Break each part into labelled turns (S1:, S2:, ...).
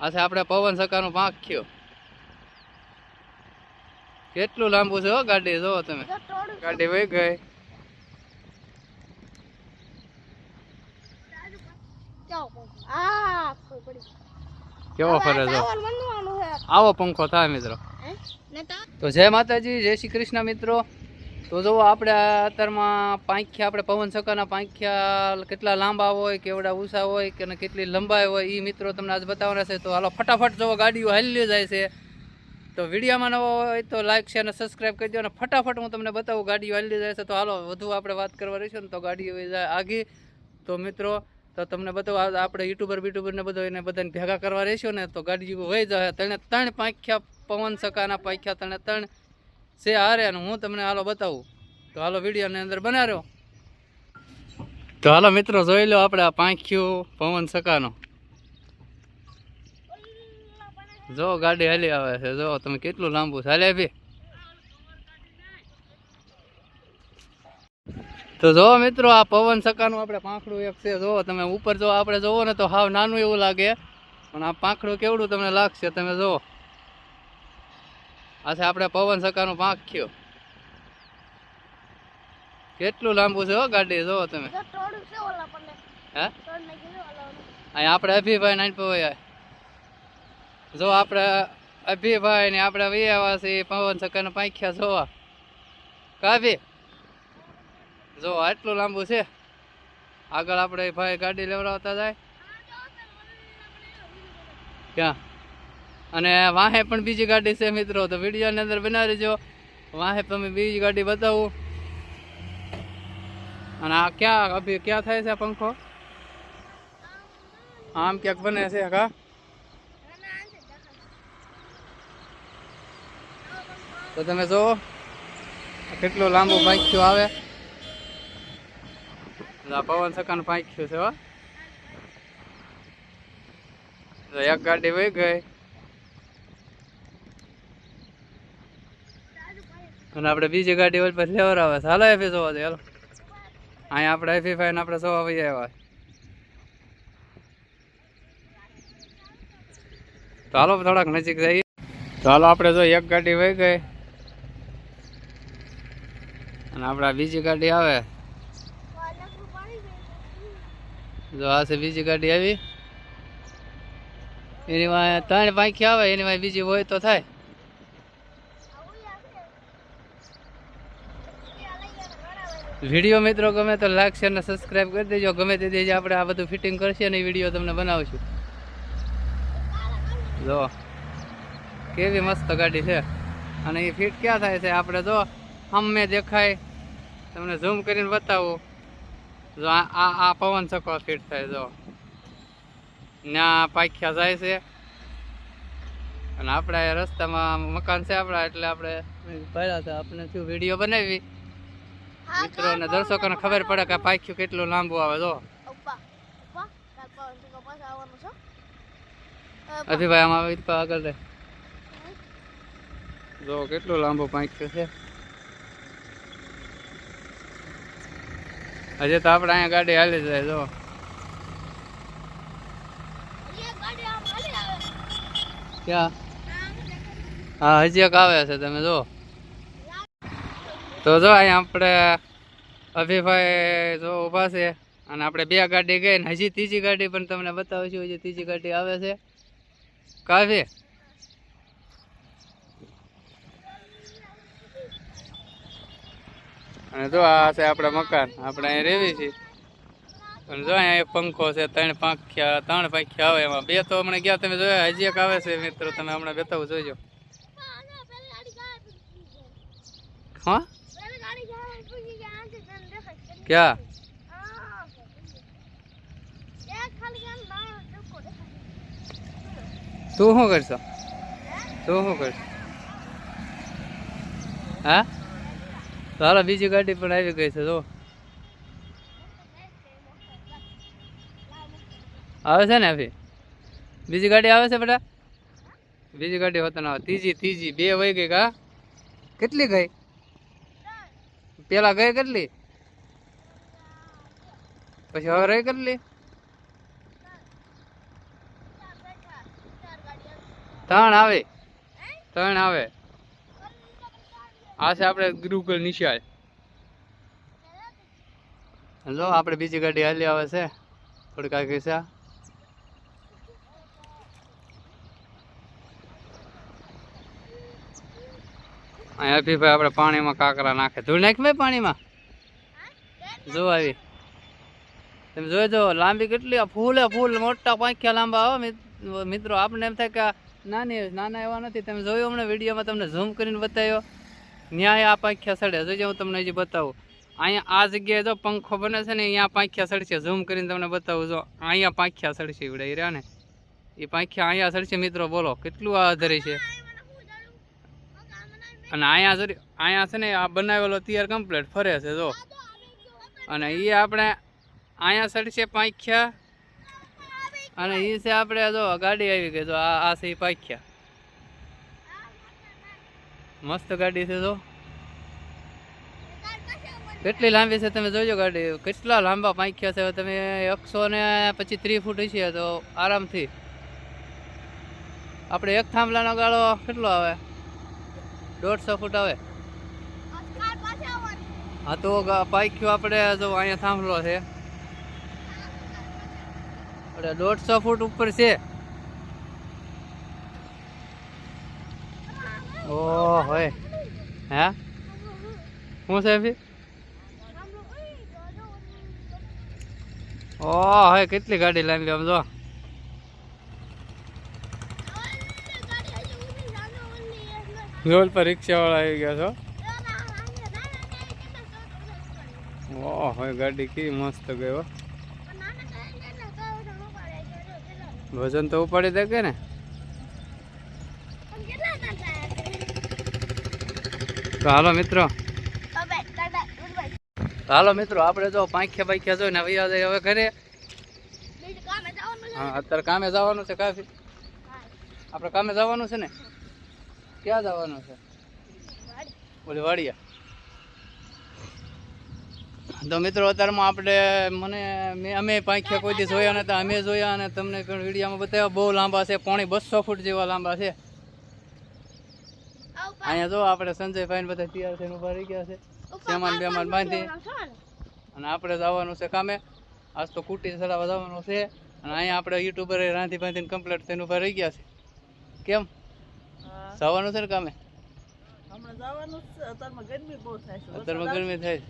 S1: આ છે આપણે પવન સકાનું પાંખ થયો. કેટલું લાંબુ છે હો ગાડી જોવો તમે. ગાડી વહી ગઈ. કેવો ફરે
S2: છે.
S1: આવો પંખો થાય મિત્રો. તો જય માતાજી જય શ્રી કૃષ્ણ મિત્રો. તો જુઓ આપણે અત્યારમાં પાંખ્યા, આપણે પવન સકાના પાંખ્યા, કેટલા લાંબા હોય, કેવડા ઊંચા હોય કે કેટલી લંબાઈ હોય એ મિત્રો તમને આજ બતાવવાના છે. તો હાલો ફટાફટ જો ગાડીઓ હાલી જાય છે. તો વિડીયોમાં નવો હોય તો લાઈક શેર અને સબસ્ક્રાઈબ કરી દો અને ફટાફટ હું તમને બતાવું ગાડીઓ હાલી જાય છે. તો હાલો, વધુ આપણે વાત કરવા રહીશું ને તો ગાડીઓ આગી. તો મિત્રો, તો તમને બતાવું આપણે યુટ્યુબર બીટ્યુબર ને બધું એને બધાને ભેગા કરવા રહીશું ને તો ગાડીઓ વહી જાય. ત્રણે ત્રણ પાંખ્યા, પવન સકાના પાંખ્યા, ત્રણે ત્રણ છે હારે અને હું તમને હાલો બતાવું. તો હાલો વિડીયોની અંદર બનાવ્યો તો હાલો મિત્રો જોઈ લો આપણે આ પાંખ્યું પવન સકાનો. જો ગાડી હાલી આવે છે. જો તમે કેટલું લાંબુ ચાલે ભી. તો જો મિત્રો આ પવન સકાનું આપણે પાંખડું એક છે. જો તમે ઉપર જો આપણે જોવો ને તો હાવ નાનું એવું લાગે. પણ આ પાંખડું કેવડું તમને લાગશે તમે જુઓ આ છે આપણે પવન સકાનું પાંખ્યું કેટલું લાંબુ છે હો ગાડી જોવો તમે. હે. અહીં આપણે અભિભાઈ નાનપભાઈ જો આપણે અભિભાઈ ને આપણે વી આવ્યા છીએ પવન સકાને પાંખ્યા જોવા. કાભી? જો આટલું લાંબુ છે. આગળ આપણે ભાઈ ગાડી લેવડાવતા જાય. ક્યાં? અને વાહે પણ બીજી ગાડી છે મિત્રો, તો વિડીયોની અંદર બનાવી દેજો વાહે તમે બીજી ગાડી બતાવું. અને આ ક્યાં, અભી ક્યાં થાય છે પંખો? આમ ક્યાંક બને છે કા. તો તમે જો કેટલો લાંબો પાંખ્યું આવે. પવન સકાનું પાંખ્યું છે એક ગાડી વહી ગઈ. અને આપણે બીજી ગાડી હોય પછી લેવર છે. હાલો એફી જોવા દે હાલો. અહીંયા આપણે એફી ફાઈન આપણે સો વહી આવ્યા તો હાલો થોડાક નજીક જઈએ. તો હાલો આપણે જો એક ગાડી વહી ગઈ. અને આપણે બીજી ગાડી આવે. જો આ છે બીજી ગાડી આવી. એની વાંહે ત્રણ પાંખી આવે, એની વાંહે બીજી હોય તો થાય
S2: આવું યા છે. એ આ લઈ ગયા તો ઘણા વાગે.
S1: વીડિયો મિત્રો ગમે તો લાઈક શેર ને સબસ્ક્રાઈબ કરી દેજો. ગમે તે દેજો આપણે આ બધું ફિટિંગ કરશે અને વીડિયો તમને બનાવશું. જો, કેવી મસ્ત ગાડી છે. અને એ ફિટ ક્યાં થાય છે? આપણે જો અમે દેખાય. તમને ઝૂમ કરીને બતાવું. જો, આ આ પવન ચક્કો ફિટ થાય, જો. ત્યાં પાખ્યા જાય છે. અને આપણા રસ્તામાં મકાન છે આપણા, એટલે આપણે પહેલા તો આપણે શું વીડિયો બનાવી.
S2: હા,
S1: મિત્રોને દર્શકોને ખબર પડે કે પાખ્યું કેટલું લાંબુ આવે જો. અભિભાઈ આમાં આવી આગળ જો કેટલું લાંબુ પાંખ્યું છે. હજી તો આપણે અહીંયા ગાડી હાલી જાય જો. ક્યાં? હા હજી એક આવે છે તમે જો. તો જો અહીંયા આપણે અભિભાઈ જો ઊભા છે અને આપણે બે ગાડી ગઈ ને હજી ત્રીજી ગાડી પણ તમને બતાવીશું, હજી ત્રીજી ગાડી આવે છે. કાફી? અને જો આ છે આપણે મકાન, આપણે અહીં રહેવી છીએ અને જો અહીંયા એક પંખો છે, ત્રણ પાંખ્યા ત્રણ પાંખ્યા આવે એમાં. બે તો હમણાં ગયા, તમે જોયા, હજી એક આવે છે મિત્રો, તમે હમણાં બતાવું જોજો
S2: હા, ના, પેલી ગાડી ગાયબ થઈ ગઈ.
S1: હા
S2: પેલી ગાડી ગાયબ થઈ ગઈ. આનાથી તને દેખાય.
S1: ક્યાં
S2: હા. એક ખાલી આમ નાનો ટૂંકો દેખાય.
S1: તું શું કરશો તું શું કરશો હા તો હાલો બીજી ગાડી પણ આવી ગઈ છે જો આવે છે ને અભી બીજી ગાડી આવે છે બેટા બીજી ગાડી હોતા ના આવે ત્રીજી ત્રીજી બે વહી ગઈ કા કેટલી ગઈ પેલા ગઈ કેટલી પછી હવે રહી કેટલી ત્રણ આવે ત્રણ આવે આ છે આપણે ગુરુકુળ નિશાળ જો આપણે બીજી ગાડી હાલી આવે છે થોડીક આગળ છે અહીંયા અભિભાઈ આપણે પાણીમાં કાંકરા નાખે ધૂળ નાખ ભાઈ પાણીમાં જો આવી તમે જોજો લાંબી કેટલી ફૂલે ફૂલ મોટા પાંખ્યા લાંબા આવે મિત્રો. આપણે એમ થાય કે નાની નાના એવા નથી. તમે જોયું હમણાં વિડીયોમાં તમને ઝૂમ કરીને બતાવ્યો? ન્યાય આ પાંખ્યા સડે. જોજો હું તમને હજી બતાવું. અહીંયા આ જગ્યાએ જો પંખો બને છે ને, અહીંયા પાંખ્યા સડશે. ઝૂમ કરીને તમને બતાવું. જો અહીંયા પાંખ્યા સડશે વિડાઈ રહ્યા ને. એ પાંખ્યા અહીંયા સડશે. મિત્રો, બોલો, કેટલું આ ધરે છે? અને અહીંયા સર અહીંયા છે ને, આ બનાવેલો તૈયાર કમ્પ્લીટ ફરે છે, જો. અને એ આપણે અહીંયા સડશે પાંખ્યા. અને એ છે આપણે જો ગાડી આવી ગઈ, જો આ આ છે પાંખ્યા. મસ્ત ગાડી છે જો. કેટલી લાંબી છે તમે જોજો ગાડી. કેટલા લાંબા પાંખ્યા છે. તમે એકસો ને પછી ત્રીસ ફૂટ છે તો આરામથી. આપણે એક થાંભલાનો ગાળો કેટલો આવે? દોઢસો ફૂટ આવે. હા, તો ગા- આપણે જો અહીંયા થાંભલો છે. એટલે દોઢસો ફૂટ ઉપર છે ઓ હોય હે શું છે ભી ઓ હોય કેટલી ગાડી લાવી આમ જો રોડ પર રિક્ષા વાળા આવી ગયા છો ઓહ હોય ગાડી કેવી મસ્ત ગઈ હો વજન તો ઉપાડી દે ને? તો હાલો મિત્રો. હાલો મિત્રો આપણે જો પાંખ્યા પાંખ્યા જોઈને હવે યાદ હવે ઘરે. હા અત્યારે કામે જવાનું છે કાફી. આપણે કામે જવાનું છે ને? ક્યાં જવાનું છે? ઓલી વાડિયા તો મિત્રો અત્યારમાં આપણે મને મેં અમે પાંખ્યા કોઈ દી જોયા નતા અમે જોયા અને તમને પણ વિડીયોમાં બતાવ્યા બહુ લાંબા છે પોણી બસો ફૂટ જેવા લાંબા છે. અહીંયા જો આપણે સંજયભાઈ બધા તૈયાર થઈને ઊભા રહી ગયા છે. સામાન બેમાન બાંધી. અને આપણે જવાનું છે કામે. આજ તો કુટી ચડાવવા જવાનું છે. અને અહીંયા આપણે યુટ્યુબર રાંધી બાંધીને કમ્પ્લીટ થઈને ઊભા રહી ગયા છે. કેમ? જવાનું છે ને કામે?
S3: અત્યારમાં ગરમી બહુ થાય છે.
S1: અત્યારમાં ગરમી થાય છે.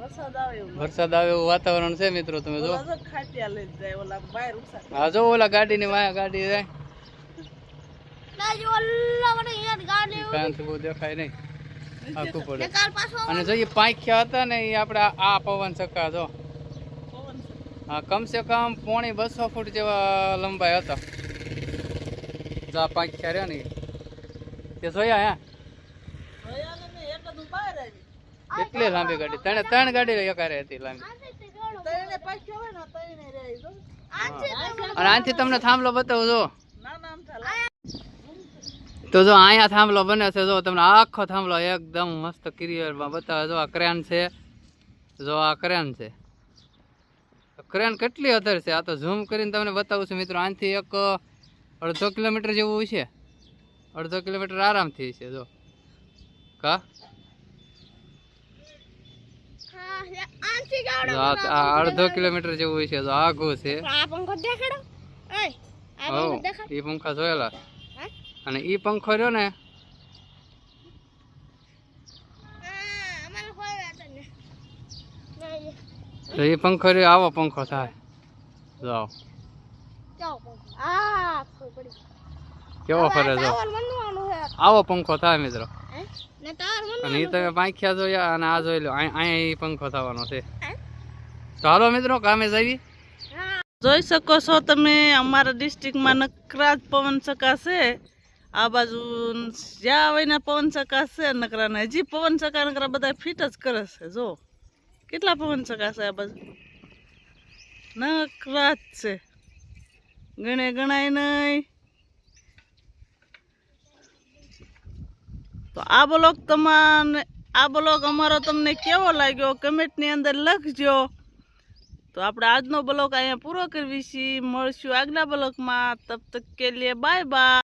S3: વરસાદ આવે એવું.
S1: વાતાવરણ છે મિત્રો તમે જો.
S3: ઓલા જો ખાટિયા લઈને જાય ઓલા બહાર ઉષા
S1: હા જો ઓલા ગાડીની વાયા ગાડી જાય. દેખાય નહીં. આખું પડે. અને જો એ પાંખ્યા હતા ને એ આપણે આ- પવન ચક્કા જો. હા કમસે કમ પોણી બસો ફૂટ જેવા લંબાઈ હતા. જા પાંખ્યા રહ્યા ને. તે જોયા હે?
S3: ભયા ને મેં એકાદું બહાર આવી.
S1: કેટલી લાંબી ગાડી? ત્રણે ત્રણ ગાડી એકારે હતી લાંબી. અને આથી તમને થાંભલો બતાવું જો. તો જો અહીંયા થાંભલો બને છે જો તમને આખો થાંભલો એકદમ મસ્ત કિરિયરમાં બતાવે જો આ ક્રેન છે. જો આ ક્રેન છે. ક્રેન કેટલી અધર છે? આ તો ઝૂમ કરીને તમને બતાવું છું મિત્રો. આનાથી એક અડધો કિલોમીટર જેવું છે અડધો કિલોમીટર આરામથી છે જો. કા જો આ આ અડધો કિલોમીટર જેવું છે તો આઘું છે. એ પંખા જોયેલા. અને એ પંખો રહ્યો ને તો એ પંખો રહ્યો આવો પંખો થાય. જાઓ. કેવો ફરે જો આવો પંખો થાય મિત્રો. અને એ તમે પાંખ્યા જોયા અને આ જોઈ લો અહીંયા પંખો થવાનો છે. તો હાલો મિત્રો કામે જઈએ
S3: જોઈ શકો છો તમે અમારા ડિસ્ટ્રિક્ટમાં નકરા જ પવન ચકાશે આ બાજુ જ્યાં હોય ને પવન ચકાશે છે નકરા ને હજી પવન ચકા નકરા બધા ફિટ જ કરે છે જો. કેટલા પવન ચકાશે આ બાજુ? નકરા જ છે. ગણે ગણાય નહીં. તો આ બ્લોગ તમારે આ બ્લોગ અમારો તમને કેવો લાગ્યો? કમેન્ટની અંદર લખજો. તો આપણે આજનો બ્લોગ અહીંયા પૂરો કરવી છીએ. મળશું આગલા બ્લોગમાં. તબ તક કે લીએ બાય બાય.